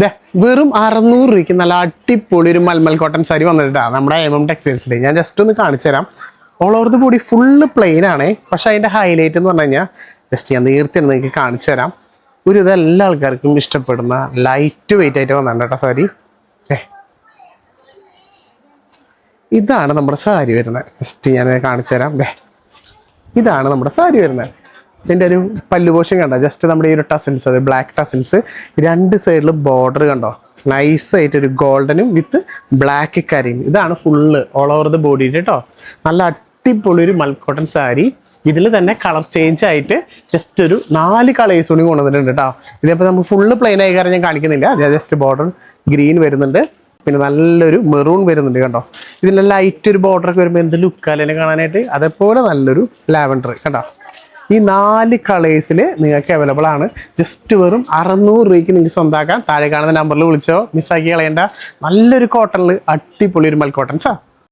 ദേ വെറും അറുന്നൂറ് രൂപയ്ക്ക് നല്ല അടിപൊളി ഒരു മൽമൽ കോട്ടൺ സാരി വന്നിട്ടാ നമ്മുടെ എം എം ടെക്സ്റ്റൈൽസിൽ ഞാൻ ജസ്റ്റ് ഒന്ന് കാണിച്ചു തരാം. All over the body full plain ആണ്. പക്ഷെ അതിന്റെ ഹൈലൈറ്റ് എന്ന് പറഞ്ഞു കഴിഞ്ഞാൽ ജസ്റ്റ് ഞാൻ നേരത്തെ നിങ്ങൾക്ക് കാണിച്ചു തരാം. ഒരു ഇത് എല്ലാ ആൾക്കാർക്കും ഇഷ്ടപ്പെടുന്ന ലൈറ്റ് വെയിറ്റ് ആയിട്ട് വന്നിട്ടുണ്ട് കേട്ടോ സാരി. ഇതാണ് നമ്മുടെ സാരി വരുന്നത്. ജസ്റ്റ് ഞാൻ കാണിച്ചു തരാം. ഇതാണ് നമ്മുടെ സാരി വരുന്നത്. ഇതിന്റെ ഒരു പല്ലു പോഷൻ കണ്ടോ? ജസ്റ്റ് നമ്മുടെ ഈ ഒരു ടസിൽസ് അത് ബ്ലാക്ക് ടസിൽസ് രണ്ട് സൈഡിൽ ബോർഡർ കണ്ടോ? നൈസ് ആയിട്ട് ഒരു ഗോൾഡനും വിത്ത് ബ്ലാക്ക് കരിയും. ഇതാണ് full all over the body കേട്ടോ നല്ല അടിപൊളി ഒരു മൽക്കോട്ടൺ സാരി ഇതിൽ തന്നെ കളർ ചേഞ്ച് ആയിട്ട് ജസ്റ്റ് ഒരു നാല് കളേഴ്സ് കൂടി കൊണ്ടുവന്നിട്ടുണ്ട് കേട്ടോ ഇതിപ്പോൾ നമുക്ക് ഫുള്ള് പ്ലെയിൻ ആയി കാരണം ഞാൻ കാണിക്കുന്നില്ല. ജസ്റ്റ് ബോർഡർ ഗ്രീൻ വരുന്നുണ്ട്. പിന്നെ നല്ലൊരു മെറൂൺ വരുന്നുണ്ട് കണ്ടോ? ഇതിന്റെ ലൈറ്റ് ഒരു ഒക്കെ വരുമ്പോൾ എന്ത് ലുക്കാലെ കാണാനായിട്ട്? അതേപോലെ നല്ലൊരു ലാവൻഡർ കണ്ടോ? ഈ നാല് കളേഴ്സിൽ നിങ്ങൾക്ക് അവൈലബിൾ ആണ്. ജസ്റ്റ് വെറും അറുന്നൂറ് രൂപയ്ക്ക് നിങ്ങൾക്ക് സ്വന്തമാക്കാം താഴെ കാണുന്ന നമ്പറിൽ വിളിച്ചോ. മിസ്സാക്കി കളയേണ്ട. നല്ലൊരു കോട്ടണിൽ അടിപൊളി ഒരു മൽ കോട്ടൺ സാ.